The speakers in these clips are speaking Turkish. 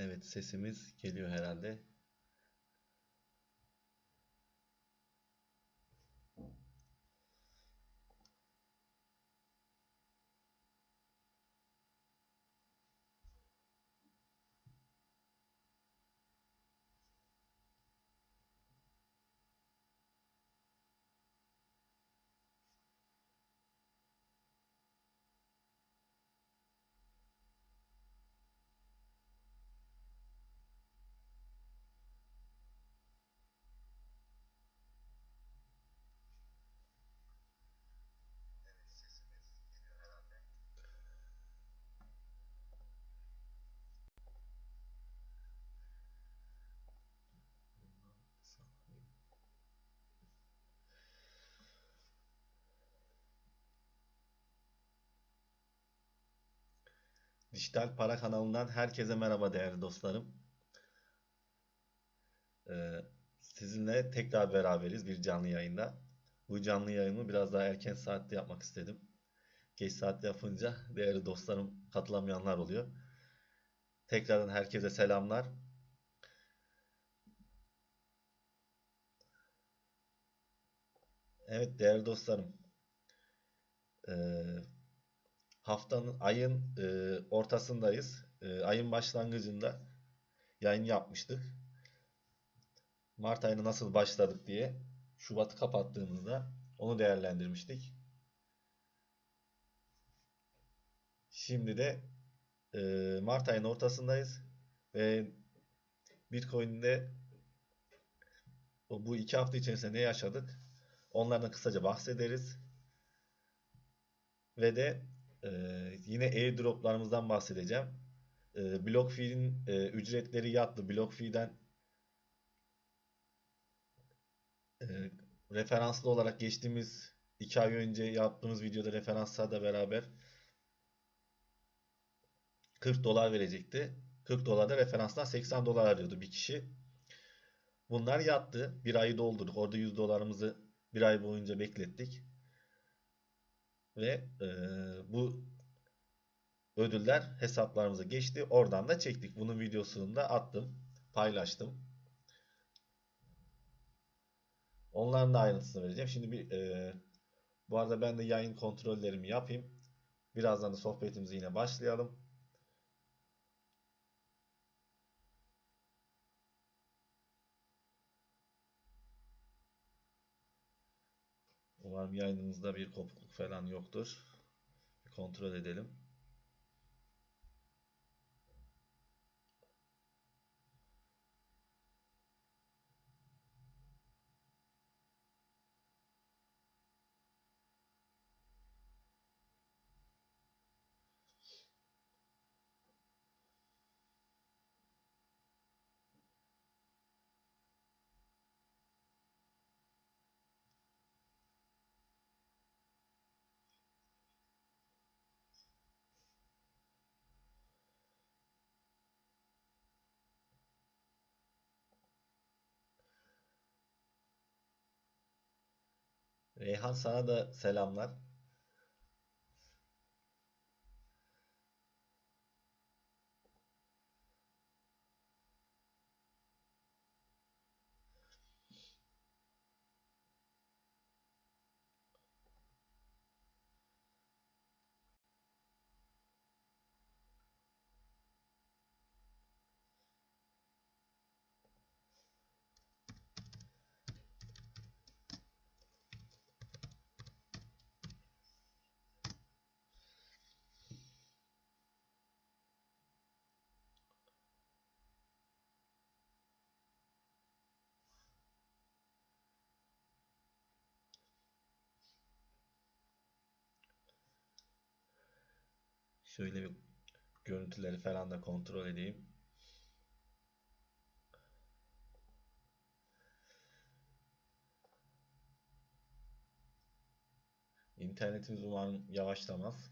Evet sesimiz geliyor herhalde. Dijital Para kanalından herkese merhaba değerli dostlarım. Ee, sizinle tekrar beraberiz bir canlı yayında. Bu canlı yayını biraz daha erken saatte yapmak istedim. Geç saatte yapınca değerli dostlarım katılamayanlar oluyor. Tekrardan herkese selamlar. Evet değerli dostlarım. Ee, haftanın ayın e, ortasındayız. E, ayın başlangıcında yayın yapmıştık. Mart ayına nasıl başladık diye Şubat'ı kapattığımızda onu değerlendirmiştik. Şimdi de e, Mart ayının ortasındayız ve Bitcoin'de bu iki hafta içerisinde ne yaşadık? Onlardan kısaca bahsederiz. Ve de e, yine airdroplarımızdan bahsedeceğim. E, BlockFi'nin e, ücretleri yattı. BlockFi'den e, referanslı olarak geçtiğimiz 2 ay önce yaptığımız videoda referanslarla beraber 40 dolar verecekti. 40 dolarda referanstan 80 dolar arıyordu bir kişi. Bunlar yattı. Bir ayı doldurduk. Orada 100 dolarımızı bir ay boyunca beklettik. Ve e, bu ödüller hesaplarımıza geçti. Oradan da çektik. Bunun videosunu da attım. Paylaştım. Onların da ayrıntısını vereceğim. Şimdi bir e, bu arada ben de yayın kontrollerimi yapayım. Birazdan da sohbetimize yine başlayalım. Umarım yayınımızda bir kopukluk falan yoktur. Bir kontrol edelim. Reyhan sana da selamlar. Şöyle bir görüntüleri falan da kontrol edeyim. İnternetimiz umarım yavaşlamaz.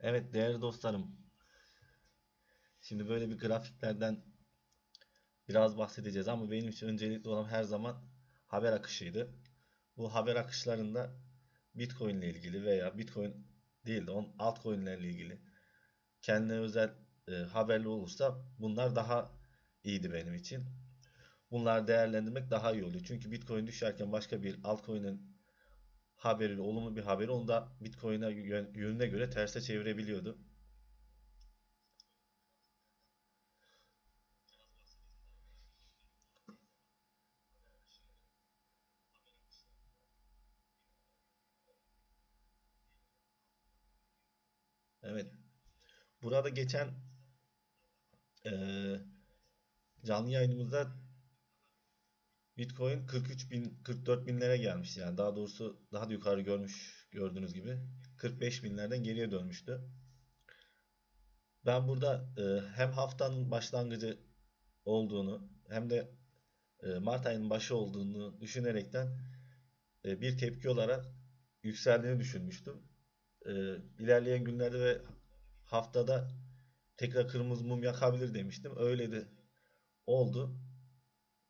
Evet değerli dostlarım. Şimdi böyle bir grafiklerden biraz bahsedeceğiz ama benim için öncelikli olan her zaman haber akışıydı. Bu haber akışlarında Bitcoin ile ilgili veya Bitcoin değil de on altcoin'lerle ilgili kendine özel e, haberli olursa bunlar daha iyiydi benim için. Bunlar değerlendirmek daha iyi oluyor. Çünkü Bitcoin düşerken başka bir altcoin'in haberi, olumlu bir haberi onu da Bitcoin'e yön- yönüne göre terse çevirebiliyordu. Evet. Burada geçen eee, canlı yayınımızda Bitcoin 43 bin, 44 binlere gelmiş. Yani daha doğrusu daha da yukarı görmüş gördüğünüz gibi 45 binlerden geriye dönmüştü. Ben burada eee, hem haftanın başlangıcı olduğunu hem de eee, Mart ayının başı olduğunu düşünerekten eee, bir tepki olarak yükseldiğini düşünmüştüm. Eee, ilerleyen günlerde ve haftada tekrar kırmızı mum yakabilir demiştim. Öyle de oldu.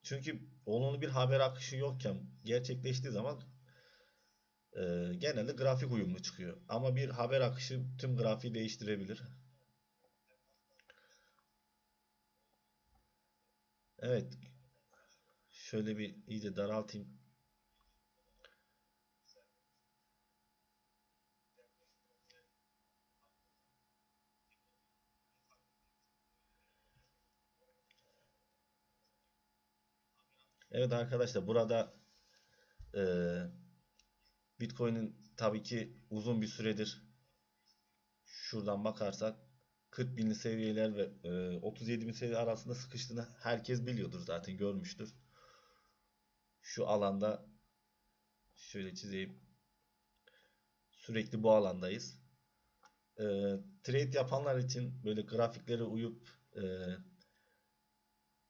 Çünkü olumlu bir haber akışı yokken gerçekleştiği zaman e, genelde grafik uyumlu çıkıyor. Ama bir haber akışı tüm grafiği değiştirebilir. Evet, şöyle bir iyice daraltayım. Evet arkadaşlar burada e, Bitcoin'in tabii ki uzun bir süredir şuradan bakarsak 40 binli seviyeler ve e, 37 bin seviye arasında sıkıştığını herkes biliyordur zaten görmüştür. Şu alanda şöyle çizeyim. Sürekli bu alandayız. E, trade yapanlar için böyle grafiklere uyup e,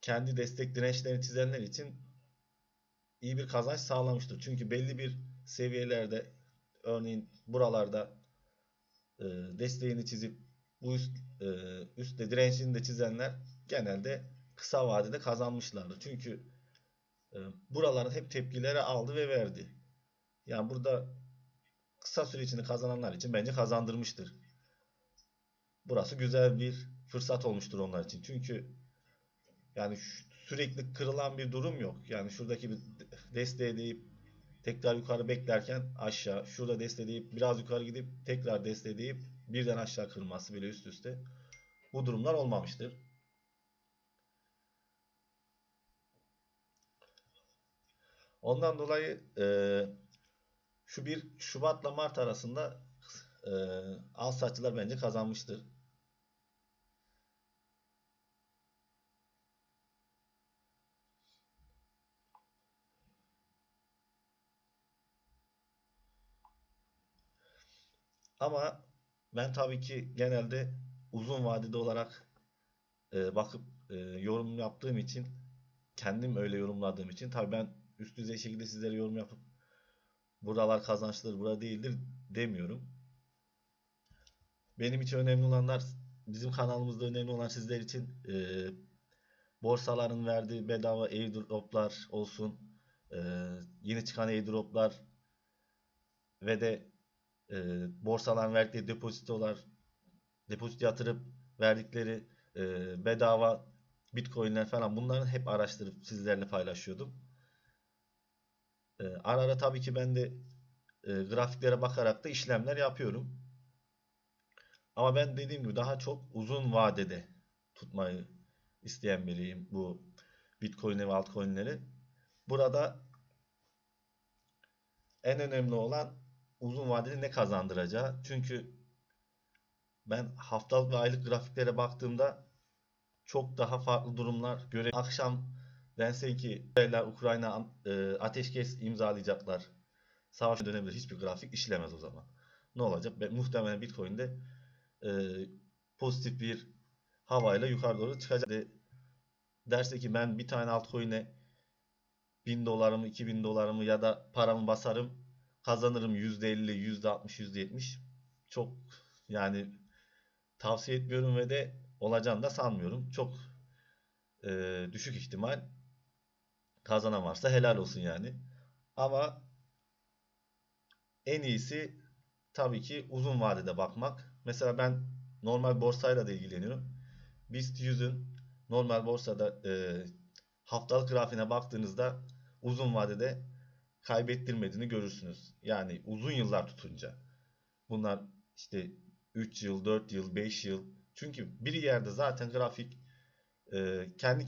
kendi destek dirençlerini çizenler için iyi bir kazanç sağlamıştır. Çünkü belli bir seviyelerde örneğin buralarda e, desteğini çizip bu üst e, üstte dirençini de çizenler genelde kısa vadede kazanmışlardır. Çünkü e, buraların hep tepkileri aldı ve verdi. Yani burada kısa süre içinde kazananlar için bence kazandırmıştır. Burası güzel bir fırsat olmuştur onlar için. Çünkü yani şu- sürekli kırılan bir durum yok. Yani şuradaki bir desteğe deyip tekrar yukarı beklerken aşağı, şurada desteğleyip biraz yukarı gidip tekrar desteğleyip birden aşağı kırılması bile üst üste. Bu durumlar olmamıştır. Ondan dolayı e, şu bir Şubat'la Mart arasında e, al satçılar bence kazanmıştır. Ama ben tabii ki genelde uzun vadede olarak e, bakıp e, yorum yaptığım için kendim öyle yorumladığım için tabii ben üst düzey şekilde sizlere yorum yapıp buralar kazançlıdır, burada değildir demiyorum. Benim için önemli olanlar bizim kanalımızda önemli olan sizler için e, borsaların verdiği bedava airdroplar olsun, e, yeni çıkan airdroplar ve de e, borsaların verdikleri depozitolar, depozito yatırıp verdikleri e, bedava Bitcoin'ler falan bunların hep araştırıp sizlerle paylaşıyordum. E, ara ara tabii ki ben de e, grafiklere bakarak da işlemler yapıyorum. Ama ben dediğim gibi daha çok uzun vadede tutmayı isteyen biriyim bu Bitcoin ve altcoin'leri. Burada en önemli olan uzun vadede ne kazandıracağı. Çünkü ben haftalık ve aylık grafiklere baktığımda çok daha farklı durumlar göre akşam dense ki Ukrayna e, ateşkes imzalayacaklar. Savaş dönebilir. Hiçbir grafik işlemez o zaman. Ne olacak? Ben, muhtemelen Bitcoin'de e, pozitif bir havayla yukarı doğru çıkacak. De, derse ki ben bir tane altcoin'e 1000 dolarımı, 2000 dolarımı ya da paramı basarım kazanırım %50, %60, %70. Çok yani tavsiye etmiyorum ve de olacağını da sanmıyorum. Çok e, düşük ihtimal kazanan varsa helal olsun yani. Ama en iyisi tabii ki uzun vadede bakmak. Mesela ben normal borsayla da ilgileniyorum. BIST 100'ün normal borsada e, haftalık grafiğine baktığınızda uzun vadede kaybettirmediğini görürsünüz. Yani uzun yıllar tutunca. Bunlar işte 3 yıl, 4 yıl, 5 yıl. Çünkü bir yerde zaten grafik e, kendi